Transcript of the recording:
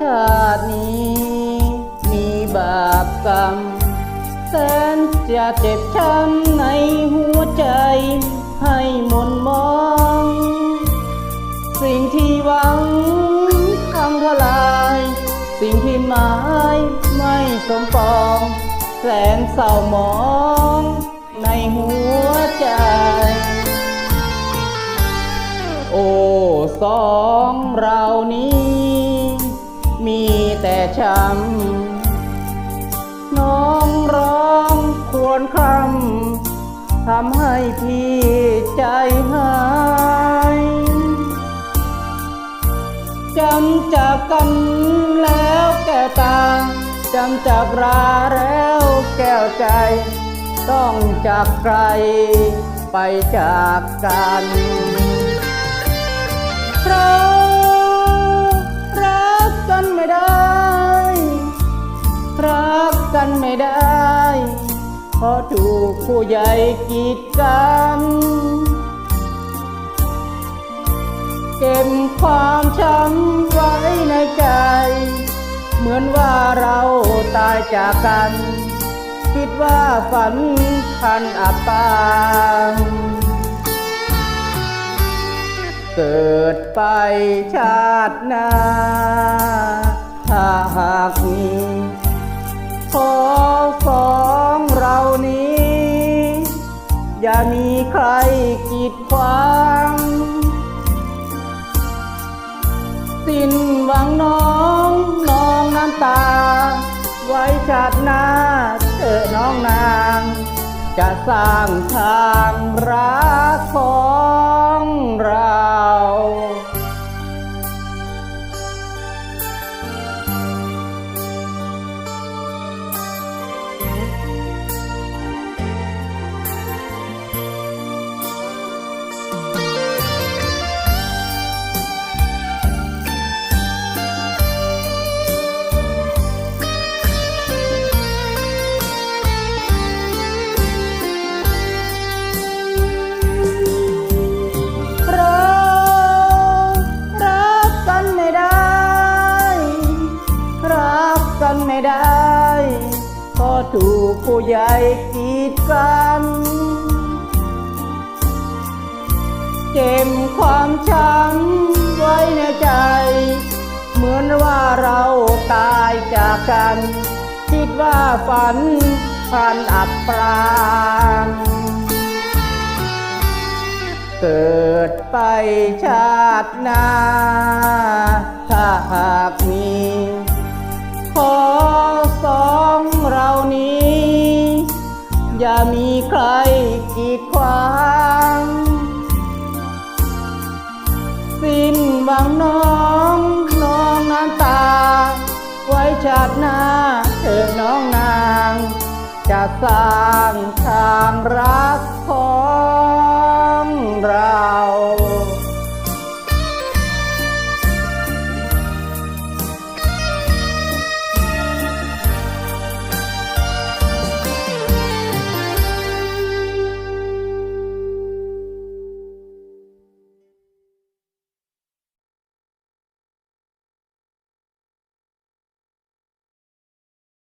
ชาตินี้ มีบาปกรรม แสนจะเจ็บช้ำในหัวใจ ให้หมนมอง สิ่งที่หวังทำทลาย สิ่งที่หมายไม่สมปอง แสนเศร้าหมองในหัวใจ โอ้สองเรานี้ แต่ช้ำน้องร้องครวญครำทำให้พี่ใจหายจำจากกันแล้วแก้วตาจำจากราแล้วแก้วใจ ต้องจากไกลไปจากกันเพรารั กกันไม่ได้ เพราะถูกผู้ใหญ่กีดกันเก็บความช้ำไว้ในใจ เหมือนว่าเราตายจากกัน คิดว่าฝันพันอับปางเกิดไปชาติหน้าถ้าหากมี ขอสองเรานี้ อย่ามีใครกีดขวางสิ้นหวังน้องน้องน้ำตา ไว้ชาติหน้าเธอน้องนาง จะสร้างทางรักของเราเรา ถูกผู้ใหญ่กีดกันเจ็บความช้ำไว้ในใจ เหมือนว่าเราตายจากกัน คิดว่าฝันพันอับปรางเกิดไปชาติหน้า ถ้าหากมี อย่ามีใครกีดขวาง สิ้นหวังน้องน้องน้ำตา ไว้ชาติหน้าเธอน้องนาง จะสร้างความรักของเรา